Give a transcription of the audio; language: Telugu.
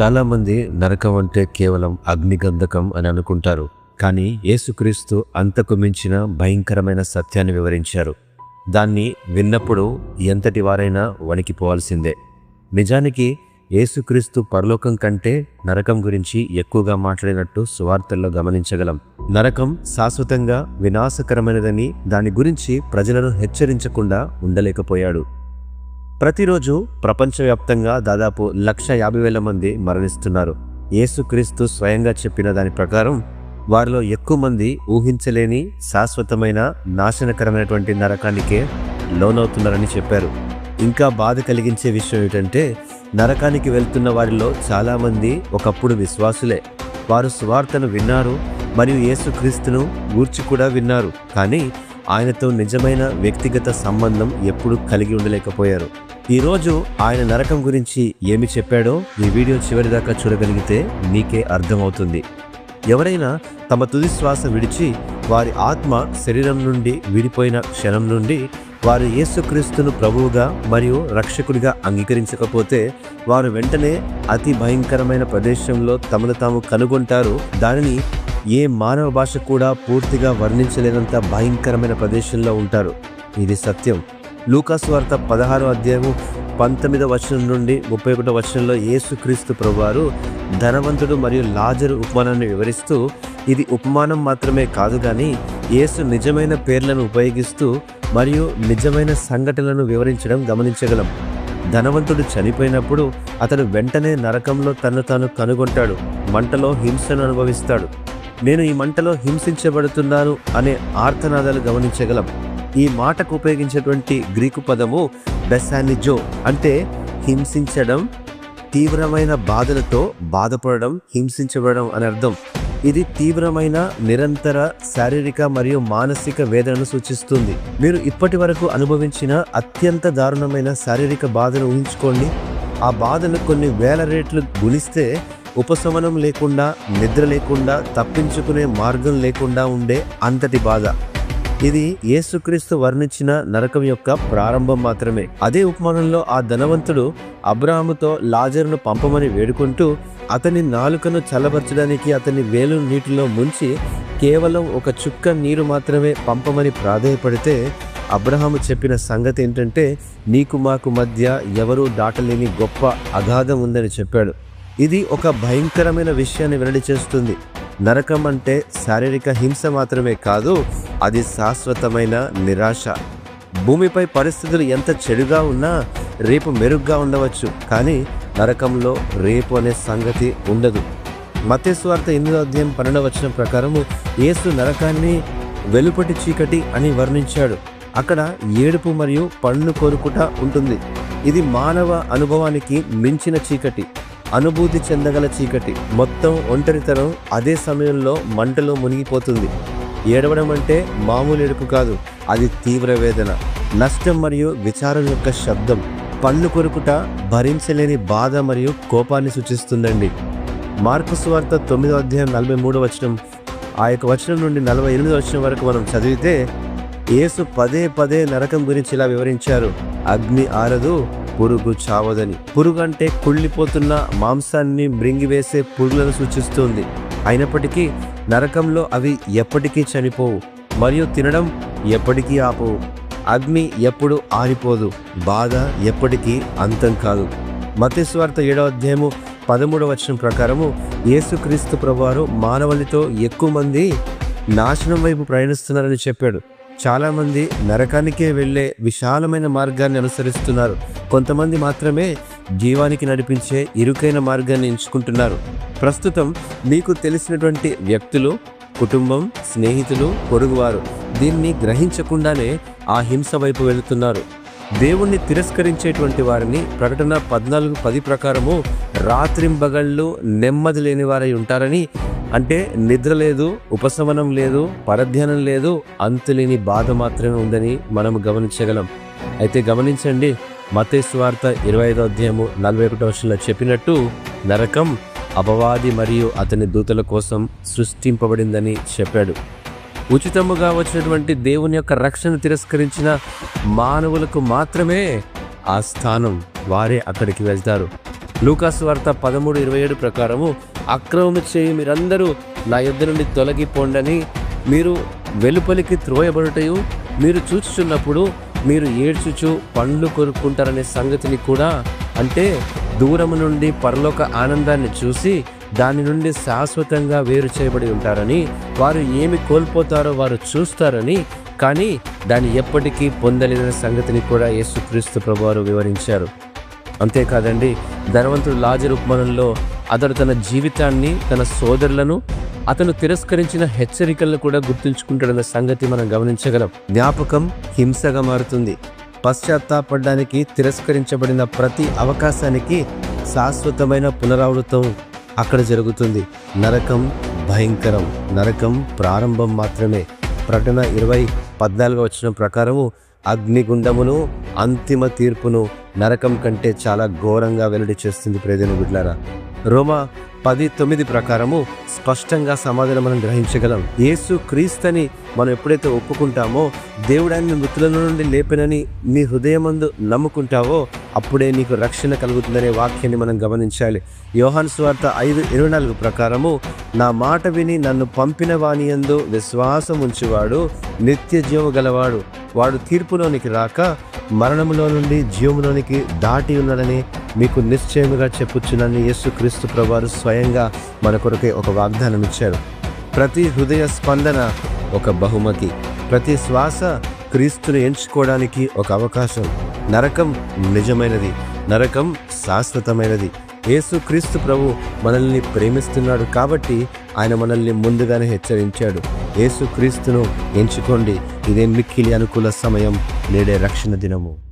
చాలామంది నరకం అంటే కేవలం అగ్నిగంధకం అని అనుకుంటారు. కానీ యేసుక్రీస్తు అంతకు మించిన భయంకరమైన సత్యాన్ని వివరించారు. దాన్ని విన్నప్పుడు ఎంతటి వారైనా వణికిపోవాల్సిందే నిజానికి యేసుక్రీస్తు పరలోకం కంటే నరకం గురించి ఎక్కువగా మాట్లాడినట్టు సువార్తల్లో గమనించగలం. నరకం శాశ్వతంగా వినాశకరమైనదని దాని గురించి ప్రజలను హెచ్చరించకుండా ఉండలేకపోయాడు. ప్రతిరోజు ప్రపంచవ్యాప్తంగా దాదాపు లక్ష యాభై వేల మంది మరణిస్తున్నారు. యేసుక్రీస్తు స్వయంగా చెప్పిన దాని ప్రకారం వారిలో ఎక్కువ మంది ఊహించలేని శాశ్వతమైన నాశనకరమైనటువంటి నరకానికే లోనవుతున్నారని చెప్పారు. ఇంకా బాధ కలిగించే విషయం ఏంటంటే నరకానికి వెళ్తున్న వారిలో చాలామంది ఒకప్పుడు విశ్వాసులే. వారు సువార్తను విన్నారు మరియు యేసుక్రీస్తును గూర్చి కూడా విన్నారు. కానీ ఆయనతో నిజమైన వ్యక్తిగత సంబంధం ఎప్పుడూ కలిగి ఉండలేకపోయారు. ఈరోజు ఆయన నరకం గురించి ఏమి చెప్పాడో ఈ వీడియో చివరిదాకా చూడగలిగితే నీకే అర్థమవుతుంది. ఎవరైనా తమ తుది శ్వాస విడిచి వారి ఆత్మ శరీరం నుండి విడిపోయిన క్షణం నుండి వారు యేసుక్రీస్తును ప్రభువుగా మరియు రక్షకుడిగా అంగీకరించకపోతే వారు వెంటనే అతి భయంకరమైన ప్రదేశంలో తమను తాము కనుగొంటారు. దానిని ఏ మానవ భాష కూడా పూర్తిగా వర్ణించలేనంత భయంకరమైన ప్రదేశంలో ఉంటారు. ఇది సత్యం. లూకాసు వార్త పదహారో అధ్యాయము పంతొమ్మిదవ వచనం నుండి ముప్పై ఒకటో వచనంలో యేసుక్రీస్తు ప్రభువారు ధనవంతుడు మరియు లాజరు ఉపమానాన్ని వివరిస్తూ ఇది ఉపమానం మాత్రమే కాదు కానీ యేసు నిజమైన పేర్లను ఉపయోగిస్తూ మరియు నిజమైన సంఘటనలను వివరించడం గమనించగలం. ధనవంతుడు చనిపోయినప్పుడు అతను వెంటనే నరకంలో తను తాను కనుగొంటాడు. మంటలో హింసను అనుభవిస్తాడు. నేను ఈ మంటలో హింసించబడుతున్నాను అనే ఆర్తనాదాలు గమనించగలం. ఈ మాటకు ఉపయోగించేటువంటి గ్రీకు పదము బెసానిజో అంటే హింసించడం తీవ్రమైన బాధలతో బాధపడడం హింసించబడడం అని అర్థం. ఇది తీవ్రమైన నిరంతర శారీరక మరియు మానసిక వేదనను సూచిస్తుంది. మీరు ఇప్పటి వరకు అనుభవించిన అత్యంత దారుణమైన శారీరక బాధను ఊహించుకోండి. ఆ బాధను కొన్ని వేల రేట్లు గుణిస్తే ఉపశమనం లేకుండా నిద్ర లేకుండా తప్పించుకునే మార్గం లేకుండా ఉండే అంతటి బాధ. ఇది యేసుక్రీస్తు వర్ణించిన నరకం యొక్క ప్రారంభం మాత్రమే. అదే ఉపమానంలో ఆ ధనవంతుడు అబ్రాహాముతో లాజరును పంపమని వేడుకుంటూ అతని నాలుకను చల్లబరచడానికి అతని వేలు నీటిలో ముంచి కేవలం ఒక చుక్క నీరు మాత్రమే పంపమని ప్రాధేయపడితే అబ్రహాము చెప్పిన సంగతి ఏంటంటే నీకు మాకు మధ్య ఎవరూ దాటలేని గొప్ప అగాధం ఉందని చెప్పాడు. ఇది ఒక భయంకరమైన విషయాన్ని వెల్లడి చేస్తుంది నరకం అంటే శారీరక హింస మాత్రమే కాదు అది శాశ్వతమైన నిరాశ. భూమిపై పరిస్థితులు ఎంత చెడుగా ఉన్నా రేపు మెరుగ్గా ఉండవచ్చు కానీ నరకంలో రేపు అనే సంగతి ఉండదు. మతేశ్వార్త ఎనిమిదో అధ్యాయం పన్నెండవ వచ్చిన ప్రకారము యేసు నరకాన్ని వెలుపటి చీకటి అని వర్ణించాడు. అక్కడ ఏడుపు మరియు పన్ను కోరుకుట ఉంటుంది. ఇది మానవ అనుభవానికి మించిన చీకటి. అనుభూతి చెందగల చీకటి. మొత్తం ఒంటరితనం అదే సమయంలో మంటలో మునిగిపోతుంది. ఏడవడం అంటే మామూలు ఎడుపు కాదు అది తీవ్ర వేదన. నష్టం మరియు విచారం యొక్క శబ్దం. పళ్ళు కొరుకుట భరించలేని బాధ మరియు కోపాన్ని సూచిస్తుందండి. మార్కు వార్త తొమ్మిదో అధ్యాయం నలభై మూడో వచనం. ఆ యొక్క వచనం నుండి నలభై ఎనిమిదో వచనం వరకు మనం చదివితే యేసు పదే పదే నరకం గురించి ఇలా వివరించారు. అగ్ని ఆరదు పురుగు చావదని. పురుగు అంటే కుళ్ళిపోతున్న మాంసాన్ని మృంగివేసే పురుగులను సూచిస్తుంది. అయినప్పటికీ నరకంలో అవి ఎప్పటికీ చనిపోవు మరియు తినడం ఎప్పటికీ ఆపవు. అగ్ని ఎప్పుడు ఆరిపోదు బాధ ఎప్పటికీ అంతం కాదు. మతేశ్వార్త ఏడవ అధ్యాయము పదమూడవ వచనం ప్రకారము యేసుక్రీస్తు ప్రభువారు మానవులతో ఎక్కువ మంది నాశనం వైపు ప్రయాణిస్తున్నారని చెప్పాడు. చాలామంది నరకానికే వెళ్ళే విశాలమైన మార్గాన్ని అనుసరిస్తున్నారు. కొంతమంది మాత్రమే జీవానికి నడిపించే ఇరుకైన మార్గాన్ని ఎంచుకుంటున్నారు. ప్రస్తుతం మీకు తెలిసినటువంటి వ్యక్తులు కుటుంబం స్నేహితులు పొరుగువారు దీన్ని గ్రహించకుండానే ఆ హింస వైపు వెళుతున్నారు. దేవుణ్ణి తిరస్కరించేటువంటి వారిని ప్రకటన పద్నాలుగు పది ప్రకారము రాత్రింబగళ్ళు నెమ్మది లేని వారై ఉంటారని అంటే నిద్ర లేదు ఉపశమనం లేదు పరధ్యానం లేదు అంతులేని బాధ మాత్రమే ఉందని మనం గమనించగలం. అయితే గమనించండి మతేశ్వార్త ఇరవై ఐదో అధ్యాయము నలభై ఒకటో వర్షంలో చెప్పినట్టు నరకం అపవాది మరియు అతని దూతల కోసం సృష్టింపబడిందని చెప్పాడు. ఉచితముగా వచ్చినటువంటి దేవుని యొక్క రక్షణ తిరస్కరించిన మానవులకు మాత్రమే ఆ స్థానం వారే అక్కడికి వెళ్తారు. లూకాసు వార్త పదమూడు ఇరవై ఏడు ప్రకారము అక్రమము చేయి మీరందరూ నా యుద్ధ నుండి తొలగిపోండని మీరు వెలుపలికి త్రోయబడుటయు మీరు చూచుచున్నప్పుడు మీరు ఏడ్చుచు పండ్లు కొనుక్కుంటారనే సంగతిని కూడా అంటే దూరము నుండి పరలోక ఆనందాన్ని చూసి దాని నుండి శాశ్వతంగా వేరు చేయబడి ఉంటారని వారు ఏమి కోల్పోతారో వారు చూస్తారని కానీ దాన్ని ఎప్పటికీ పొందలేని సంగతిని కూడా యేసుక్రీస్తు ప్రభువారు వివరించారు. అంతేకాదండి ధనవంతుడు లాజర్ ఉపమానంలో అతడు తన జీవితాన్ని తన సోదరులను అతను తిరస్కరించిన హెచ్చరికలను కూడా గుర్తుంచుకుంటాడన్న సంగతి మనం గమనించగలం. జ్ఞాపకం హింసగా మారుతుంది. పశ్చాత్తాపడడానికి తిరస్కరించబడిన ప్రతి అవకాశానికి శాశ్వతమైన పునరావృతం అక్కడ జరుగుతుంది. నరకం భయంకరం. నరకం ప్రారంభం మాత్రమే. ప్రకటన ఇరవై పద్నాలుగు వచ్చిన ప్రకారము అగ్నిగుండమును అంతిమ తీర్పును నరకం కంటే చాలా ఘోరంగా వెల్లడి చేస్తుంది ప్రేదను బిడ్లారా రోమా పది తొమ్మిది ప్రకారము స్పష్టంగా సమాధానం మనం గ్రహించగలం. యేసు క్రీస్తని మనం ఎప్పుడైతే ఒప్పుకుంటామో దేవుడాన్ని మృతుల నుండి లేపినని నీ హృదయమందు నమ్ముకుంటావో అప్పుడే నీకు రక్షణ కలుగుతుందనే వాక్యాన్ని మనం గమనించాలి. యోహాన్ స్వార్త ఐదు ఇరవై నాలుగు ప్రకారము నా మాట విని నన్ను పంపిన వానియందు విశ్వాసం ఉంచువాడు నిత్య జీవము గలవాడు. వాడు తీర్పులోనికి రాక మరణములో నుండి జీవములోనికి దాటి ఉన్నాడని మీకు నిశ్చయముగా చెప్పుచునని యేసు క్రీస్తు ప్రభువారు స్వయంగా మన కొరకే ఒక వాగ్దానం ఇచ్చారు. ప్రతి హృదయ స్పందన ఒక బహుమతి. ప్రతి శ్వాస క్రీస్తును ఎంచుకోవడానికి ఒక అవకాశం. నరకం నిజమైనది నరకం శాశ్వతమైనది. యేసు క్రీస్తు ప్రభు మనల్ని ప్రేమిస్తున్నాడు కాబట్టి ఆయన మనల్ని ముందుగానే హెచ్చరించాడు. యేసు క్రీస్తును ఎంచుకోండి. ఇదే మిక్కిలి అనుకూల సమయం. నేడే రక్షణ దినము.